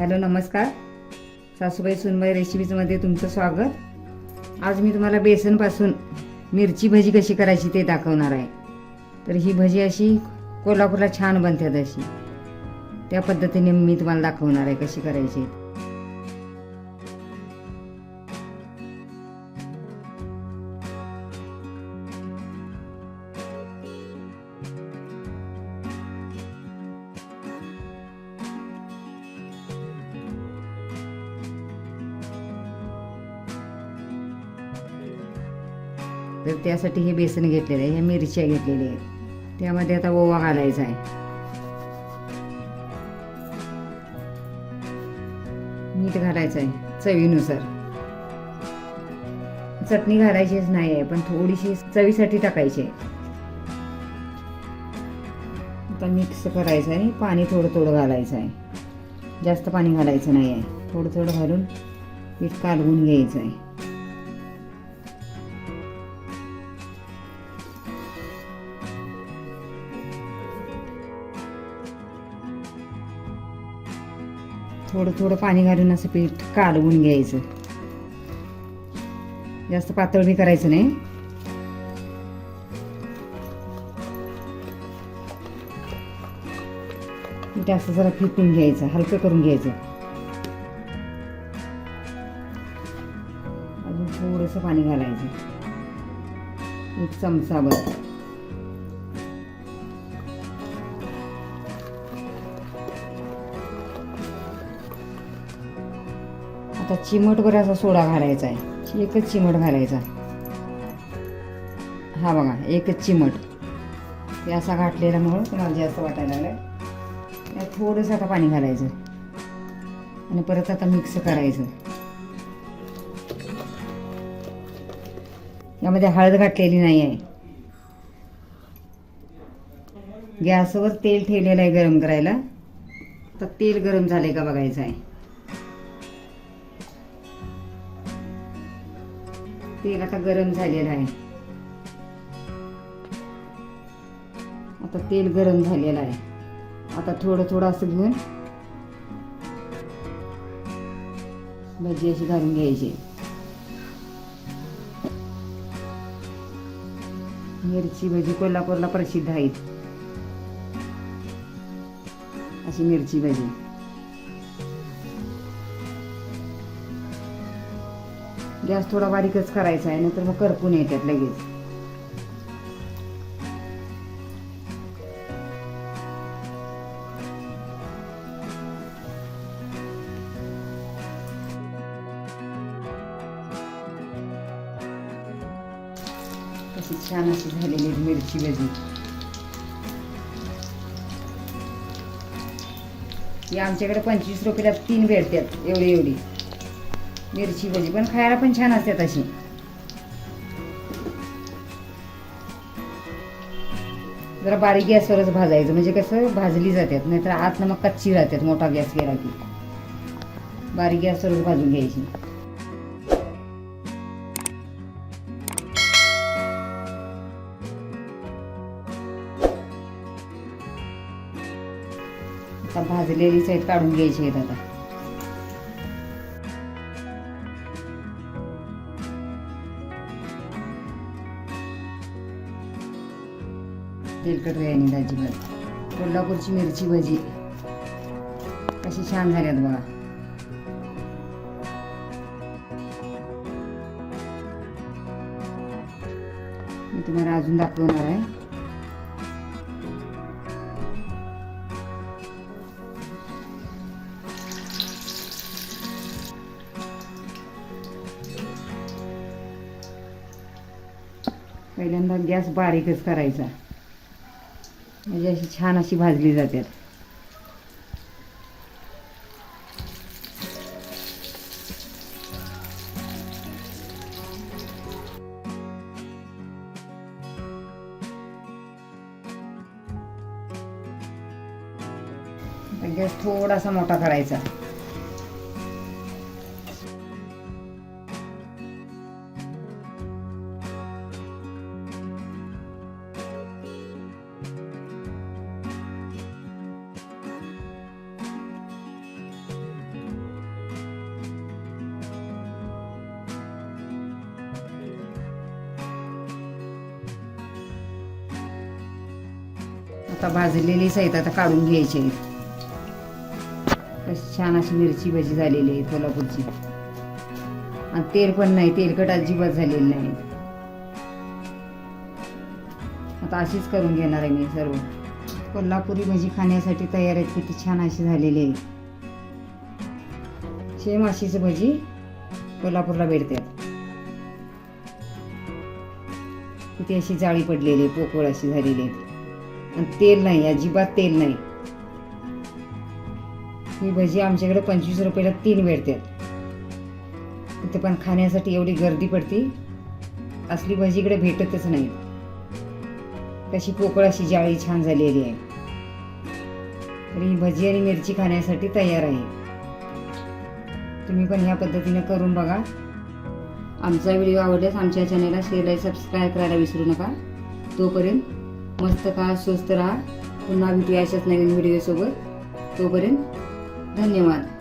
Hello नमस्कार. सासूबाई सुनबाई रेसिपीजमध्ये तुमचं स्वागत. आज मी तुम्हाला बेसनपासून मिरची भजी कशी करायची ते दाखवणार आहे. तर ही भजी अशी कोल्हापूरला छान बनतात अशी. त्या पद्धतीने मी तुम्हाला दाखवणार आहे कशी करायची. तर त्यासाठी हे बेसन घेतलेलं आहे ह्या मिरच्या घेतलेल्या आहेत. त्यामध्ये आता ओवा घालायचा आहे. मीठ घालायचं आहे चवीनुसार. चटणी घालायचीच नाही आहे पण थोडीशी चवीसाठी टाकायची आहे. आता मिक्स करायचं आहे पाणी थोडं थोडं घालायचं आहे. जास्त पाणी घालायचं नाही आहे. थोडं थोडं घालून पीठ कालवून घ्यायचं आहे. थोडं थोडं पाणी घालून असं पीठ कालवून घ्यायचं. जास्त पातळ बी करायचं नाही. पीठ असं जरा फिकून घ्यायचं हलकं करून घ्यायचं. अजून थोडंसं पाणी घालायचं. एक चमचाभर आता चिमटभर असा सोडा घालायचा आहे. एकच चिमट घालायचा. हा बघा एकच चिमट. ते असा म्हणून तुम्हाला जास्त वाटायला लागलं त्यात थोडंसं आता पाणी घालायचं. आणि परत आता मिक्स करायचं. यामध्ये हळद घातलेली नाही आहे. गॅसवर तेल ठेवलेलं आहे गरम करायला. तर तेल गरम झाले का बघायचं आहे. तेल आता गरम झालेलं आहे. आता तेल गरम झालेलं आहे. आता थोडं थोडं असं घेऊन भजी अशी घालून घ्यायची. मिरची भजी कोल्हापूरला प्रसिद्ध आहेत. अशी मिरची भजी. गॅस थोडा बारीकच करायचा आहे नाहीतर मग करपून येतात लगेच. कशी छान अशी झालेली मिरची भजी. ही आमच्याकडे पंचवीस रुपयाला तीन भेटतात एवढी एवढी. मिरची भजी पण खायला पण छान असते तशी. जरा बारीक गॅसवरच भाजायचं म्हणजे कसं भाजली जातात नाहीतर आत मग कच्ची राहतात मोठा गॅस केला की. बारीक गॅसवरच भाजून घ्यायची. आता भाजलेलीच आहेत काढून घ्यायची आहेत आता. तेलकट नाही अजिबात कोल्हापूरची मिरची भजी. कशी छान झाल्यात बघा. मी तुम्हाला अजून दाखवणार आहे. पहिल्यांदा गॅस बारीकच करायचा. म्हणजे अशी छान अशी भाजली जातात गॅस थोडासा मोठा करायचा. आता भाजलेलीच आहेत आता काढून घ्यायचे. आहेत कशी छान अशी मिरची भजी झालेली आहे कोल्हापूरची आणि तेल पण नाही तेलकट अजिबात झालेली नाही. आता अशीच करून घेणार आहे मी सर्व. कोल्हापुरी भजी खाण्यासाठी तयार आहेत किती छान अशी झालेली आहे. सेम अशीच भजी कोल्हापूरला भेटतात. किती अशी जाळी पडलेली आहे पोकळ अशी झालेली आहे. तेल नाही अजिबात तेल नाही. ही भजी आमच्याकडे पंचवीस रुपयाला तीन भेटतात. तिथे पण खाण्यासाठी एवढी गर्दी पडती. असली भजी इकडे भेटतच नाही. कशी पोकळ अशी जाळी छान झालेली आहे. तर ही भजी आणि मिरची खाण्यासाठी तयार आहे. तुम्ही पण ह्या पद्धतीने करून बघा. आमचा व्हिडिओ आवडल्यास आमच्या चॅनलला शेअर आणि सबस्क्राईब करायला विसरू नका. तोपर्यंत मस्त का स्वस्त राहा. पुन्हा भेटूया अशाच नवीन व्हिडिओसोबत तोपर्यंत धन्यवाद.